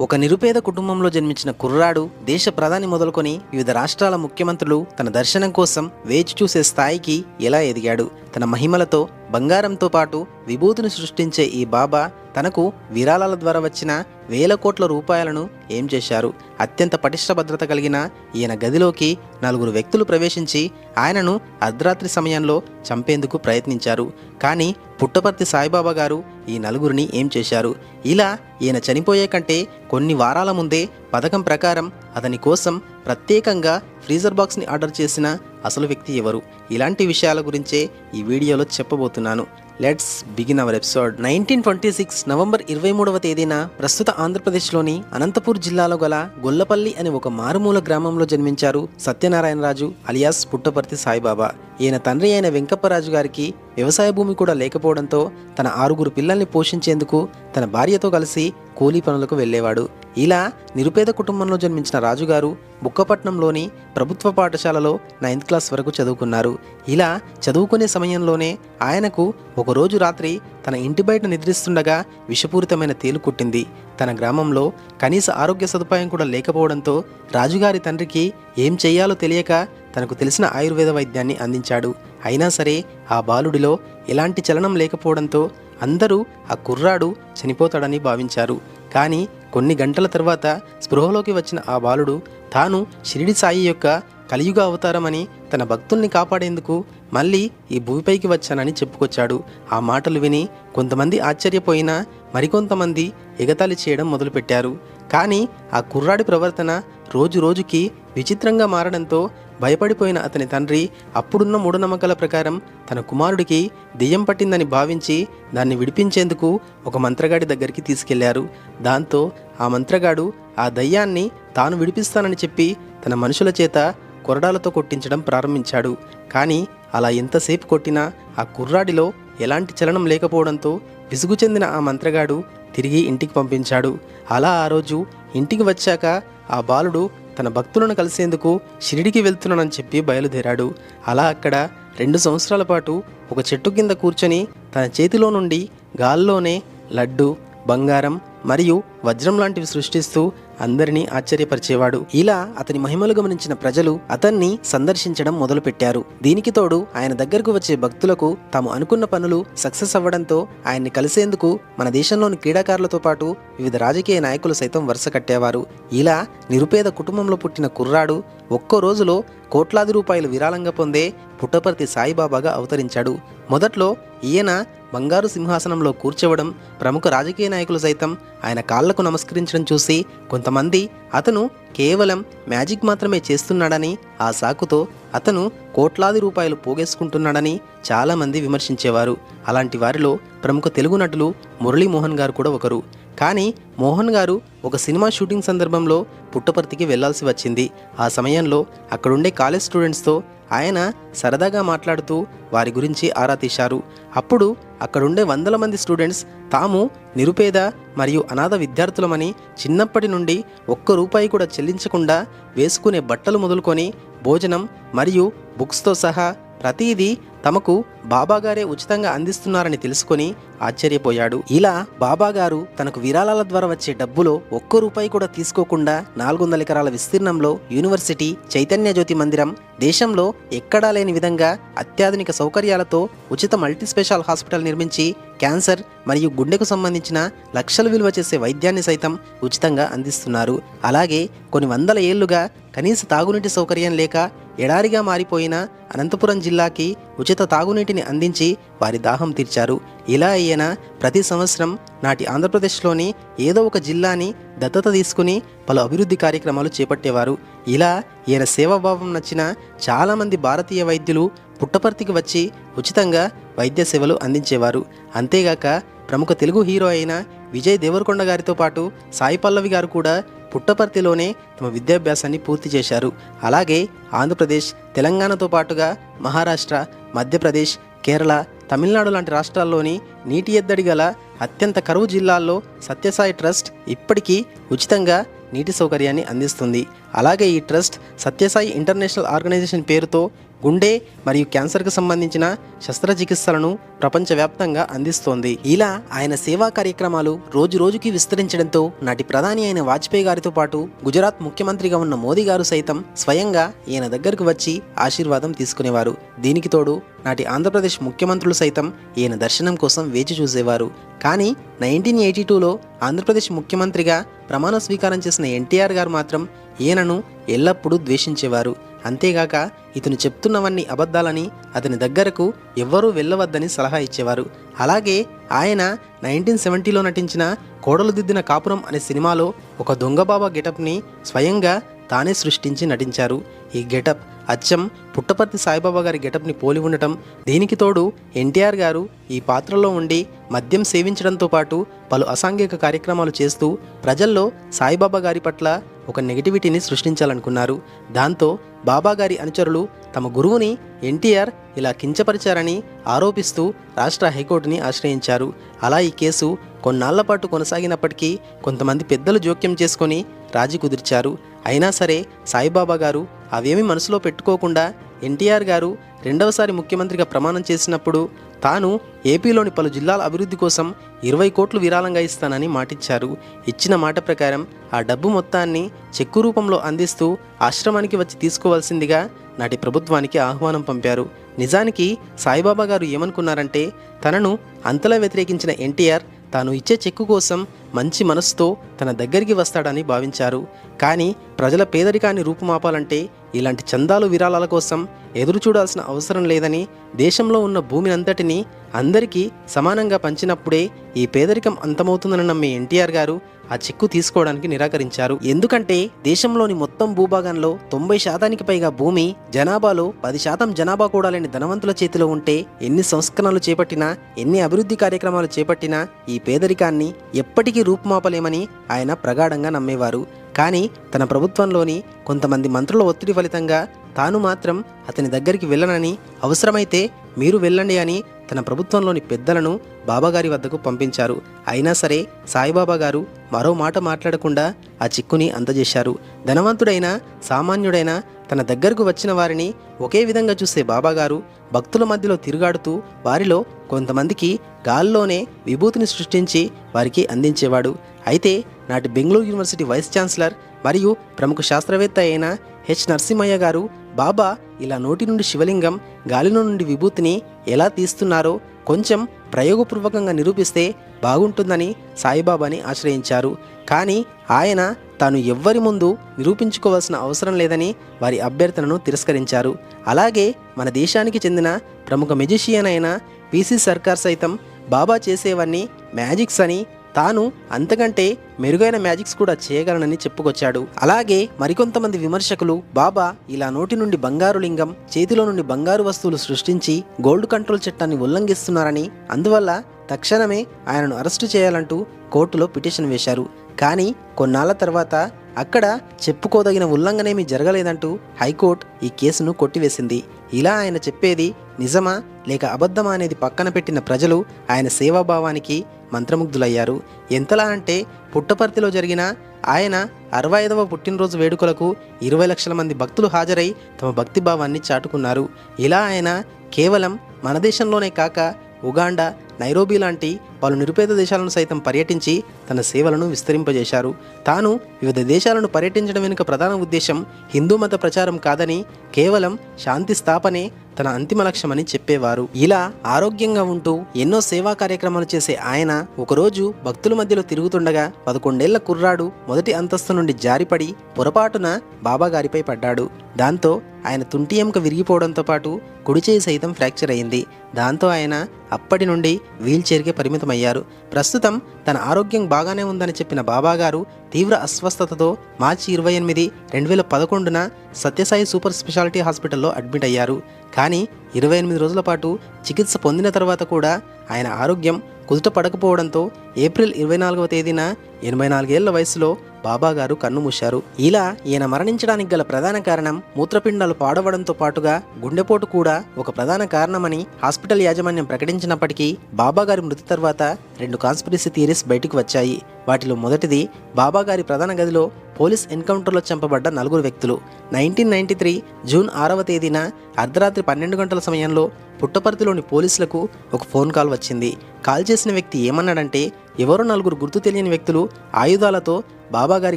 ఒక నిరుపేద కుటుంబంలో జన్మించిన కుర్రాడు దేశ ప్రధాని మొదలుకొని వివిధ రాష్ట్రాల ముఖ్యమంత్రులు తన దర్శనం కోసం వేచి చూసే స్థాయికి ఎలా ఎదిగాడు? తన మహిమలతో బంగారంతో పాటు విభూతిని సృష్టించే ఈ బాబా తనకు విరాళాల ద్వారా వచ్చిన వేల కోట్ల రూపాయలను ఏం చేశారు? అత్యంత పటిష్ట భద్రత కలిగిన ఈయన గదిలోకి నలుగురు వ్యక్తులు ప్రవేశించి ఆయనను అర్ధరాత్రి సమయంలో చంపేందుకు ప్రయత్నించారు. కానీ పుట్టపర్తి సాయిబాబా గారు ఈ నలుగురిని ఏం చేశారు? ఇలా ఈయన చనిపోయే కంటే కొన్ని వారాల ముందే పథకం ప్రకారం అతని కోసం ప్రత్యేకంగా ఫ్రీజర్ బాక్స్ని ఆర్డర్ చేసిన అసలు వ్యక్తి ఎవరు? ఇలాంటి విషయాల గురించే ఈ వీడియోలో చెప్పబోతున్నాను. Let's begin our episode. Nineteen twenty six November ఇరవై మూడవ తేదీన ప్రస్తుత ఆంధ్రప్రదేశ్లోని అనంతపూర్ జిల్లాలో గల గొల్లపల్లి అనే ఒక మారుమూల గ్రామంలో జన్మించారు సత్యనారాయణరాజు అలియాస్ పుట్టపర్తి సాయిబాబా. ఈయన తండ్రి అయిన వెంకప్పరాజు గారికి వ్యవసాయ భూమి కూడా లేకపోవడంతో తన ఆరుగురు పిల్లల్ని పోషించేందుకు తన భార్యతో కలిసి కూలీ పనులకు వెళ్ళేవాడు. ఇలా నిరుపేద కుటుంబంలో జన్మించిన రాజుగారు బుక్కపట్నంలోని ప్రభుత్వ పాఠశాలలో నైన్త్ క్లాస్ వరకు చదువుకున్నారు. ఇలా చదువుకునే సమయంలోనే ఆయనకు ఒకరోజు రాత్రి తన ఇంటి బయట నిద్రిస్తుండగా విషపూరితమైన తేలు కుట్టింది. తన గ్రామంలో కనీస ఆరోగ్య సదుపాయం కూడా లేకపోవడంతో రాజుగారి తండ్రికి ఏం చేయాలో తెలియక తనకు తెలిసిన ఆయుర్వేద వైద్యాన్ని అందించాడు. అయినా సరే ఆ బాలుడిలో ఎలాంటి చలనం లేకపోవడంతో అందరూ ఆ కుర్రాడు చనిపోతాడని భావించారు. కానీ కొన్ని గంటల తర్వాత స్పృహలోకి వచ్చిన ఆ బాలుడు తాను షిరిడి సాయి యొక్క కలియుగ అవతారమని తన భక్తుల్ని కాపాడేందుకు మళ్ళీ ఈ భూమిపైకి వచ్చానని చెప్పుకొచ్చాడు. ఆ మాటలు విని కొంతమంది ఆశ్చర్యపోయినా మరికొంతమంది ఎగతాళి చేయడం మొదలుపెట్టారు. కానీ ఆ కుర్రాడి ప్రవర్తన రోజు రోజుకి విచిత్రంగా మారడంతో భయపడిపోయిన అతని తండ్రి అప్పుడున్న మూఢనమ్మకాల ప్రకారం తన కుమారుడికి దెయ్యం పట్టిందని భావించి దాన్ని విడిపించేందుకు ఒక మంత్రగాడి దగ్గరికి తీసుకెళ్ళారు. దాంతో ఆ మంత్రగాడు ఆ దయ్యాన్ని తాను విడిపిస్తానని చెప్పి తన మనుషుల చేత కొరడాలతో కొట్టించడం ప్రారంభించాడు. కానీ అలా ఎంతసేపు కొట్టినా ఆ కుర్రాడిలో ఎలాంటి చలనం లేకపోవడంతో విసుగు చెందిన ఆ మంత్రగాడు తిరిగి ఇంటికి పంపించాడు. అలా ఆ రోజు ఇంటికి వచ్చాక ఆ బాలుడు తన భక్తులను కలిసేందుకు షిరిడికి వెళ్తున్నానని చెప్పి బయలుదేరాడు. అలా అక్కడ రెండు సంవత్సరాల పాటు ఒక చెట్టు కింద కూర్చొని తన చేతిలో నుండి గాల్లోనే లడ్డు బంగారం మరియు వజ్రం లాంటివి సృష్టిస్తూ అందరినీ ఆశ్చర్యపరిచేవాడు. ఇలా అతని మహిమలు గమనించిన ప్రజలు అతన్ని సందర్శించడం మొదలుపెట్టారు. దీనికి తోడు ఆయన దగ్గరకు వచ్చే భక్తులకు తాము అనుకున్న పనులు సక్సెస్ అవ్వడంతో ఆయన్ని కలిసేందుకు మన దేశంలోని క్రీడాకారులతో పాటు వివిధ రాజకీయ నాయకులు సైతం వరుస కట్టేవారు. ఇలా నిరుపేద కుటుంబంలో పుట్టిన కుర్రాడు ఒక్కో రోజులో కోట్లాది రూపాయలు విరాళంగా పొందే పుట్టపర్తి సాయిబాబాగా అవతరించాడు. మొదట్లో ఈయన బంగారు సింహాసనంలో కూర్చోవడం ప్రముఖ రాజకీయ నాయకులు సైతం ఆయన కాళ్ళకు నమస్కరించడం చూసి కొంతమంది అతను కేవలం మ్యాజిక్ మాత్రమే చేస్తున్నాడని ఆ సాకుతో అతను కోట్లాది రూపాయలు పోగేసుకుంటున్నాడని చాలామంది విమర్శించేవారు. అలాంటి వారిలో ప్రముఖ తెలుగు నటులు మురళీమోహన్ గారు కూడా ఒకరు. కానీ మోహన్ గారు ఒక సినిమా షూటింగ్ సందర్భంలో పుట్టపర్తికి వెళ్ళాల్సి వచ్చింది. ఆ సమయంలో అక్కడుండే కాలేజ్ స్టూడెంట్స్తో ఆయన సరదాగా మాట్లాడుతూ వారి గురించి ఆరా తీశారు. అప్పుడు అక్కడుండే వందల మంది స్టూడెంట్స్ తాము నిరుపేద మరియు అనాథ విద్యార్థులమని చిన్నప్పటి నుండి ఒక్క రూపాయి కూడా చెల్లించకుండా వేసుకునే బట్టలు మొదలుకొని భోజనం మరియు బుక్స్తో సహా ప్రతిదీ తమకు బాబాగారే ఉచితంగా అందిస్తున్నారని తెలుసుకొని ఆశ్చర్యపోయాడు. ఇలా బాబాగారు తనకు విరాళాల ద్వారా వచ్చే డబ్బులో ఒక్క రూపాయి కూడా తీసుకోకుండా నాలుగు వందల ఎకరాల విస్తీర్ణంలో యూనివర్సిటీ చైతన్య జ్యోతి మందిరం దేశంలో ఎక్కడా లేని విధంగా అత్యాధునిక సౌకర్యాలతో ఉచిత మల్టీ స్పెషల్ హాస్పిటల్ నిర్మించి క్యాన్సర్ మరియు గుండెకు సంబంధించిన లక్షలు విలువ చేసే వైద్యాన్ని సైతం ఉచితంగా అందిస్తున్నారు. అలాగే కొన్ని వందల ఏళ్ళుగా కనీస తాగునీటి సౌకర్యం లేక ఎడారిగా మారిపోయిన అనంతపురం జిల్లాకి ఉచిత తాగునీటిని అందించి వారి దాహం తీర్చారు. ఇలా ఈయన ప్రతి సంవత్సరం నాటి ఆంధ్రప్రదేశ్లోని ఏదో ఒక జిల్లాని దత్తత తీసుకుని పలు అభివృద్ధి కార్యక్రమాలు చేపట్టేవారు. ఇలా ఈయన సేవాభావం నచ్చిన చాలామంది భారతీయ వైద్యులు పుట్టపర్తికి వచ్చి ఉచితంగా వైద్య సేవలు అందించేవారు. అంతేగాక ప్రముఖ తెలుగు హీరో అయిన విజయ్ దేవరకొండ గారితో పాటు సాయి పల్లవి గారు కూడా పుట్టపర్తిలోనే తమ విద్యాభ్యాసాన్ని పూర్తి చేశారు. అలాగే ఆంధ్రప్రదేశ్ తెలంగాణతో పాటుగా మహారాష్ట్ర మధ్యప్రదేశ్ కేరళ తమిళనాడు లాంటి రాష్ట్రాల్లోని నీటి ఎద్దడి గల అత్యంత కరువు జిల్లాల్లో సత్యసాయి ట్రస్ట్ ఇప్పటికీ ఉచితంగా నీటి సౌకర్యాన్ని అందిస్తుంది. అలాగే ఈ ట్రస్ట్ సత్యసాయి ఇంటర్నేషనల్ ఆర్గనైజేషన్ పేరుతో గుండె మరియు క్యాన్సర్కు సంబంధించిన శస్త్రచికిత్సలను ప్రపంచవ్యాప్తంగా అందిస్తోంది. ఇలా ఆయన సేవా కార్యక్రమాలు రోజు రోజుకి విస్తరించడంతో నాటి ప్రధాని అయిన వాజ్పేయి గారితో పాటు గుజరాత్ ముఖ్యమంత్రిగా ఉన్న మోదీ గారు సైతం స్వయంగా ఈయన దగ్గరకు వచ్చి ఆశీర్వాదం తీసుకునేవారు. దీనికి తోడు నాటి ఆంధ్రప్రదేశ్ ముఖ్యమంత్రులు సైతం ఈయన దర్శనం కోసం వేచి చూసేవారు. కానీ నైన్టీన్ ఎయిటీ టూలో ఆంధ్రప్రదేశ్ ముఖ్యమంత్రిగా ప్రమాణ స్వీకారం చేసిన ఎన్టీఆర్ గారు మాత్రం ఈయనను ఎల్లప్పుడూ ద్వేషించేవారు. అంతేగాక ఇతను చెప్తున్నవన్నీ అబద్ధాలని అతని దగ్గరకు ఎవ్వరూ వెళ్ళవద్దని సలహా ఇచ్చేవారు. అలాగే ఆయన నైన్టీన్ సెవెంటీలో నటించిన కోడలు దిద్దిన కాపురం అనే సినిమాలో ఒక దొంగబాబా గెటప్ని స్వయంగా తానే సృష్టించి నటించారు. ఈ గెటప్ అచ్చం పుట్టపర్తి సాయిబాబా గారి గెటప్ని పోలి ఉండటం దీనికి తోడు ఎన్టీఆర్ గారు ఈ పాత్రలో ఉండి మద్యం సేవించడంతో పాటు పలు అసాంఘిక కార్యక్రమాలు చేస్తూ ప్రజల్లో సాయిబాబా గారి పట్ల ఒక నెగిటివిటీని సృష్టించాలనుకున్నారు. దాంతో బాబా గారి అనుచరులు తమ గురువుని ఎన్టీఆర్ ఇలా కించపరిచారని ఆరోపిస్తూ రాష్ట్ర హైకోర్టుని ఆశ్రయించారు. అలా ఈ కేసు కొన్నాళ్ళ పాటు కొనసాగినప్పటికీ కొంతమంది పెద్దలు జోక్యం చేసుకొని రాజీ కుదిర్చారు. అయినా సరే సాయిబాబా గారు అవేమి మనసులో పెట్టుకోకుండా ఎన్టీఆర్ గారు రెండవసారి ముఖ్యమంత్రిగా ప్రమాణం చేసినప్పుడు తాను ఏపీలోని పలు జిల్లాల అభివృద్ధి కోసం ఇరవై కోట్లు విరాళంగా ఇస్తానని మాటిచ్చారు. ఇచ్చిన మాట ప్రకారం ఆ డబ్బు మొత్తాన్ని చెక్కు రూపంలో అందిస్తూ ఆశ్రమానికి వచ్చి తీసుకోవాల్సిందిగా నాటి ప్రభుత్వానికి ఆహ్వానం పంపారు. నిజానికి సాయిబాబా గారు ఏమనుకున్నారంటే తనను అంతలా వ్యతిరేకించిన ఎన్టీఆర్ తాను ఇచ్చే చెక్కు కోసం మంచి మనసుతో తన దగ్గరికి వస్తాడని భావించారు. కానీ ప్రజల పేదరికాన్ని రూపుమాపాలంటే ఇలాంటి చందాలు విరాళాల కోసం ఎదురు చూడాల్సిన అవసరం లేదని దేశంలో ఉన్న భూమినంతటినీ అందరికీ సమానంగా పంచినప్పుడే ఈ పేదరికం అంతమవుతుందని నమ్మే ఎన్టీఆర్ గారు ఆ చెక్కు తీసుకోవడానికి నిరాకరించారు. ఎందుకంటే దేశంలోని మొత్తం భూభాగంలో తొంభై శాతానికి పైగా భూమి జనాభాలో పది శాతం జనాభా కూడా లేని ధనవంతుల చేతిలో ఉంటే ఎన్ని సంస్కరణలు చేపట్టినా ఎన్ని అభివృద్ధి కార్యక్రమాలు చేపట్టినా ఈ పేదరికాన్ని ఎప్పటికీ రూపుమాపలేమని ఆయన ప్రగాఢంగా నమ్మేవారు. కానీ తన ప్రభుత్వంలోని కొంతమంది మంత్రుల ఒత్తిడి ఫలితంగా తాను మాత్రం అతని దగ్గరికి వెళ్ళనని అవసరమైతే మీరు వెళ్ళండి అని తన ప్రభుత్వంలోని పెద్దలను బాబాగారి వద్దకు పంపించారు. అయినా సరే సాయిబాబా గారు మరో మాట మాట్లాడకుండా ఆ చిక్కుని అందజేశారు. ధనవంతుడైన సామాన్యుడైన తన దగ్గరకు వచ్చిన వారిని ఒకే విధంగా చూసే బాబాగారు భక్తుల మధ్యలో తిరుగాడుతూ వారిలో కొంతమందికి గాల్లోనే విభూతిని సృష్టించి వారికి అందించేవాడు. అయితే నాటి బెంగళూరు యూనివర్సిటీ వైస్ ఛాన్సలర్ మరియు ప్రముఖ శాస్త్రవేత్త అయిన హెచ్. నరసింహయ్య గారు బాబా ఇలా నోటి నుండి శివలింగం గాలిలో నుండి విభూతిని ఎలా తీస్తున్నారో కొంచెం ప్రయోగపూర్వకంగా నిరూపిస్తే బాగుంటుందని సాయిబాబాని ఆశ్రయించారు. కానీ ఆయన తాను ఎవ్వరి ముందు నిరూపించుకోవాల్సిన అవసరం లేదని వారి అభ్యర్థనను తిరస్కరించారు. అలాగే మన దేశానికి చెందిన ప్రముఖ మెజిషియన్ అయిన పీసీ సర్కార్ సైతం బాబా చేసేవన్నీ మ్యాజిక్స్ అని తాను అంతకంటే మెరుగైన మ్యాజిక్స్ కూడా చేయగలనని చెప్పుకొచ్చాడు. అలాగే మరికొంతమంది విమర్శకులు బాబా ఇలా నోటి నుండి బంగారు లింగం చేతిలో నుండి బంగారు వస్తువులు సృష్టించి గోల్డ్ కంట్రోల్ చట్టాన్ని ఉల్లంఘిస్తున్నారని అందువల్ల తక్షణమే ఆయనను అరెస్టు చేయాలంటూ కోర్టులో పిటిషన్ వేశారు. కానీ కొన్నాళ్ళ తర్వాత అక్కడ చెప్పుకోదగిన ఉల్లంఘనేమీ జరగలేదంటూ హైకోర్టు ఈ కేసును కొట్టివేసింది. ఇలా ఆయన చెప్పేది నిజమా లేక అబద్ధమా అనేది పక్కన పెట్టిన ప్రజలు ఆయన సేవాభావానికి మంత్రముగ్ధులయ్యారు. ఎంతలా అంటే పుట్టపర్తిలో జరిగిన ఆయన అరవై ఐదవ పుట్టినరోజు వేడుకలకు ఇరవై లక్షల మంది భక్తులు హాజరై తమ భక్తిభావాన్ని చాటుకున్నారు. ఇలా ఆయన కేవలం మన దేశంలోనే కాక ఉగాండా నైరోబీ లాంటి పలు నిరుపేద దేశాలను సైతం పర్యటించి తన సేవలను విస్తరింపజేశారు. తాను వివిధ దేశాలను పర్యటించడం వెనుక ప్రధాన ఉద్దేశం హిందూ మత ప్రచారం కాదని కేవలం శాంతి స్థాపనే తన అంతిమ లక్ష్యమని చెప్పేవారు. ఇలా ఆరోగ్యంగా ఉంటూ ఎన్నో సేవా కార్యక్రమాలు చేసే ఆయన ఒకరోజు భక్తుల మధ్యలో తిరుగుతుండగా పదకొండేళ్ళ కుర్రాడు మొదటి అంతస్తు నుండి జారిపడి పొరపాటున బాబాగారిపై పడ్డాడు. దాంతో ఆయన తుంటి ఎముక విరిగిపోవడంతో పాటు కుడిచేయి సైతం ఫ్రాక్చర్ అయింది. దాంతో ఆయన అప్పటి నుండి వీల్ చైర్కే పరిమితమయ్యారు. ప్రస్తుతం తన ఆరోగ్యం బాగానే ఉందని చెప్పిన బాబాగారు తీవ్ర అస్వస్థతతో మార్చి ఇరవై ఎనిమిది రెండు వేల పదకొండున సత్యసాయి సూపర్ స్పెషాలిటీ హాస్పిటల్లో అడ్మిట్ అయ్యారు. కానీ ఇరవై ఎనిమిది రోజుల పాటు చికిత్స పొందిన తర్వాత కూడా ఆయన ఆరోగ్యం కుదుట పడకపోవడంతో ఏప్రిల్ ఇరవై నాలుగవ తేదీన ఎనభై నాలుగేళ్ళ వయసులో బాబాగారు కన్నుమూశారు ఇలా ఈయన మరణించడానికి గల ప్రధాన కారణం మూత్రపిండాలు పాడవడంతో పాటుగా గుండెపోటు కూడా ఒక ప్రధాన కారణమని హాస్పిటల్ యాజమాన్యం ప్రకటించినప్పటికీ బాబాగారి మృతి తర్వాత రెండు కాన్స్పిరసీ థియరీస్ బయటకు వచ్చాయి. వాటిలో మొదటిది బాబాగారి ప్రధాన గదిలో పోలీస్ ఎన్కౌంటర్లో చంపబడ్డ నలుగురు వ్యక్తులు. నైన్టీన్ నైన్టీ త్రీ జూన్ ఆరవ తేదీన అర్ధరాత్రి పన్నెండు గంటల సమయంలో పుట్టపర్తిలోని పోలీసులకు ఒక ఫోన్ కాల్ వచ్చింది. కాల్ చేసిన వ్యక్తి ఏమన్నాడంటే ఎవరో నలుగురు గుర్తు తెలియని వ్యక్తులు ఆయుధాలతో బాబాగారి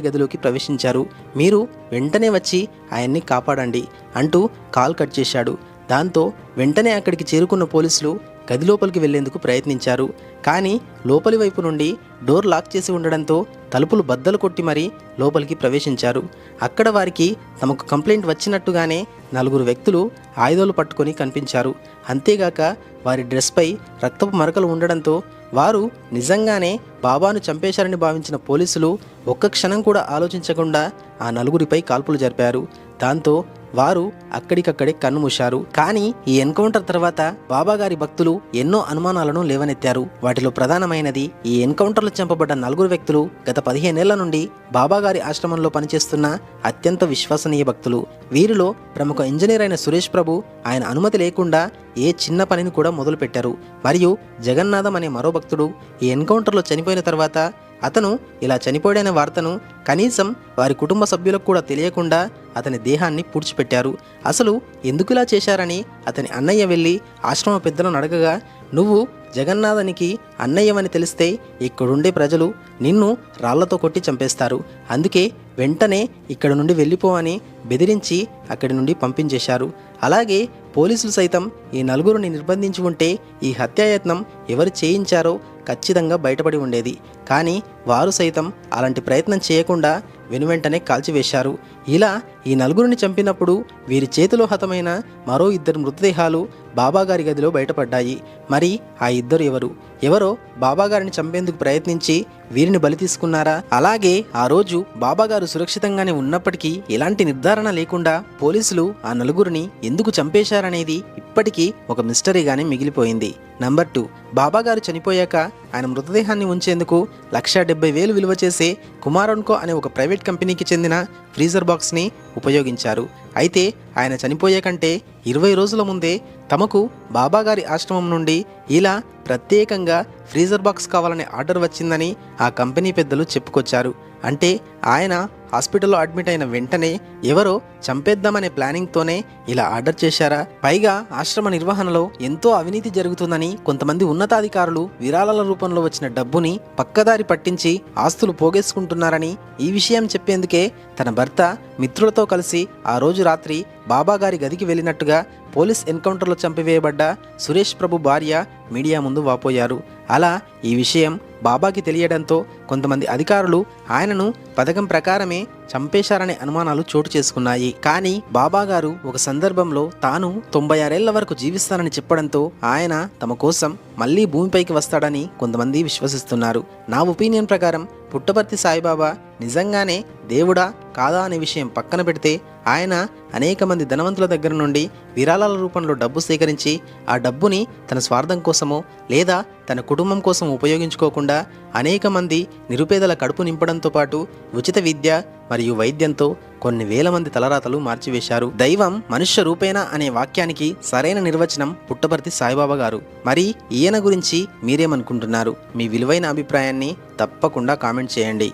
గదిలోకి ప్రవేశించారు. మీరు వెంటనే వచ్చి ఆయన్ని కాపాడండి అంటూ కాల్ కట్ చేశాడు. దాంతో వెంటనే అక్కడికి చేరుకున్న పోలీసులు గది లోపలికి వెళ్ళేందుకు ప్రయత్నించారు. కానీ లోపలి వైపు నుండి డోర్ లాక్ చేసి ఉండడంతో తలుపులు బద్దలు కొట్టి మరీ లోపలికి ప్రవేశించారు. అక్కడ వారికి తమకు కంప్లైంట్ వచ్చినట్టుగానే నలుగురు వ్యక్తులు ఆయుధాలు పట్టుకొని కనిపించారు. అంతేగాక వారి డ్రెస్పై రక్తపు మరకలు ఉండడంతో వారు నిజంగానే బాబాను చంపేశారని భావించిన పోలీసులు ఒక్క క్షణం కూడా ఆలోచించకుండా ఆ నలుగురిపై కాల్పులు జరిపారు. దాంతో వారు అక్కడికక్కడే కన్నుమూశారు. కానీ ఈ ఎన్కౌంటర్ తర్వాత బాబా గారి భక్తులు ఎన్నో అనుమానాలను లేవనెత్తారు. వాటిలో ప్రధానమైనది ఈ ఎన్కౌంటర్లో చంపబడ్డ నలుగురు వ్యక్తులు గత పదిహేనేళ్ళ నుండి బాబాగారి ఆశ్రమంలో పనిచేస్తున్న అత్యంత విశ్వసనీయ భక్తులు. వీరిలో ప్రముఖ ఇంజనీర్ అయిన సురేష్ ప్రభు ఆయన అనుమతి లేకుండా ఏ చిన్న పనిని కూడా మొదలుపెట్టారు. మరియు జగన్నాథం అనే మరో భక్తుడు ఈ ఎన్కౌంటర్లో చనిపోయిన తర్వాత అతను ఇలా చనిపోయాడనే వార్తను కనీసం వారి కుటుంబ సభ్యులకు కూడా తెలియకుండా అతని దేహాన్ని పూడ్చిపెట్టారు. అసలు ఎందుకు ఇలా చేశారని అతని అన్నయ్య వెళ్ళి ఆశ్రమ పెద్దలను అడగగా నువ్వు జగన్నాథనికి అన్నయ్యమని తెలిస్తే ఇక్కడుండే ప్రజలు నిన్ను రాళ్ళతో కొట్టి చంపేస్తారు. అందుకే వెంటనే ఇక్కడ నుండి వెళ్ళిపోవని బెదిరించి అక్కడి నుండి పంపించేశారు. అలాగే పోలీసులు సైతం ఈ నలుగురిని నిర్బంధించి ఉంటే ఈ హత్యాయత్నం ఎవరు చేయించారో ఖచ్చితంగా బయటపడి ఉండేది. కానీ వారు సైతం అలాంటి ప్రయత్నం చేయకుండా వెనువెంటనే కాల్చివేశారు. ఇలా ఈ నలుగురిని చంపినప్పుడు వీరి చేతిలో హతమైన మరో ఇద్దరు మృతదేహాలు బాబాగారి గదిలో బయటపడ్డాయి. మరి ఆ ఇద్దరు ఎవరు? ఎవరో బాబాగారిని చంపేందుకు ప్రయత్నించి వీరిని బలి తీసుకున్నారా? అలాగే ఆ రోజు బాబాగారు సురక్షితంగానే ఉన్నప్పటికీ ఎలాంటి నిర్ధారణ లేకుండా పోలీసులు ఆ నలుగురిని ఎందుకు చంపేశారనేది ఇప్పటికీ ఒక మిస్టరీగానే మిగిలిపోయింది. నంబర్ టూ బాబాగారు చనిపోయాక ఆయన మృతదేహాన్ని ఉంచేందుకు లక్ష డెబ్బై వేలు విలువ చేసే కుమారోన్కో అనే ఒక ప్రైవేట్ కంపెనీకి చెందిన ఫ్రీజర్ బాక్స్ని ఉపయోగించారు. అయితే ఆయన చనిపోయే కంటే ఇరవై రోజుల ముందే తమకు బాబాగారి ఆశ్రమం నుండి ఇలా ప్రత్యేకంగా ఫ్రీజర్ బాక్స్ కావాలనే ఆర్డర్ వచ్చిందని ఆ కంపెనీ పెద్దలు చెప్పుకొచ్చారు. అంటే ఆయన హాస్పిటల్లో అడ్మిట్ అయిన వెంటనే ఎవరో చంపేద్దామనే ప్లానింగ్తోనే ఇలా ఆర్డర్ చేశారా? పైగా ఆశ్రమ నిర్వహణలో ఎంతో అవినీతి జరుగుతుందని కొంతమంది ఉన్నతాధికారులు విరాళాల రూపంలో వచ్చిన డబ్బుని పక్కదారి పట్టించి ఆస్తులు పోగేసుకుంటున్నారని ఈ విషయం చెప్పేందుకే తన భర్త మిత్రులతో కలిసి ఆ రోజు రాత్రి బాబాగారి గదికి వెళ్ళినట్టుగా పోలీస్ ఎన్కౌంటర్లో చంపివేయబడ్డ సురేష్ ప్రభు భార్య మీడియా ముందు వాపోయారు. అలా ఈ విషయం బాబాకి తెలియడంతో కొంతమంది అధికారులు ఆయనను పథకం ప్రకారమే చంపేశారనే అనుమానాలు చోటు చేసుకున్నాయి. కానీ బాబా గారు ఒక సందర్భంలో తాను తొంభై ఆరేళ్ళ వరకు జీవిస్తానని చెప్పడంతో ఆయన తమ కోసం మళ్ళీ భూమిపైకి వస్తాడని కొంతమంది విశ్వసిస్తున్నారు. నా ఒపీనియన్ ప్రకారం పుట్టపర్తి సాయిబాబా నిజంగానే దేవుడా కాదా అనే విషయం పక్కన పెడితే ఆయన అనేక మంది ధనవంతుల దగ్గర నుండి విరాళాల రూపంలో డబ్బు సేకరించి ఆ డబ్బుని తన స్వార్థం కోసమో లేదా తన కుటుంబం కోసం ఉపయోగించుకోకుండా అనేక మంది నిరుపేదల కడుపు నింపడంతో పాటు ఉచిత విద్య మరియు వైద్యంతో కొన్ని వేల మంది తలరాతలు మార్చివేశారు. దైవం మనుష్య రూపేణ అనే వాక్యానికి సరైన నిర్వచనం పుట్టపర్తి సాయిబాబా గారు. మరి ఈయన గురించి మీరేమనుకుంటున్నారు? మీ విలువైన అభిప్రాయాన్ని తప్పకుండా కామెంట్ చేయండి.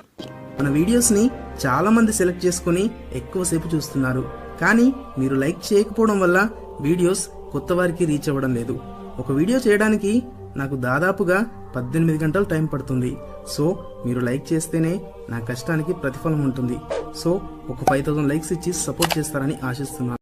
మన వీడియోస్ని చాలా మంది సెలెక్ట్ చేసుకొని ఎక్కువసేపు చూస్తున్నారు. కానీ మీరు లైక్ చేయకపోవడం వల్ల వీడియోస్ కొత్త వారికి రీచ్ అవ్వడం లేదు. ఒక వీడియో చేయడానికి నాకు దాదాపుగా పద్దెనిమిది గంటలు టైం పడుతుంది. సో మీరు లైక్ చేస్తేనే నా కష్టానికి ప్రతిఫలం ఉంటుంది. సో ఒక ఫైవ్ థౌసండ్ లైక్స్ ఇచ్చి సపోర్ట్ చేస్తారని ఆశిస్తున్నాను.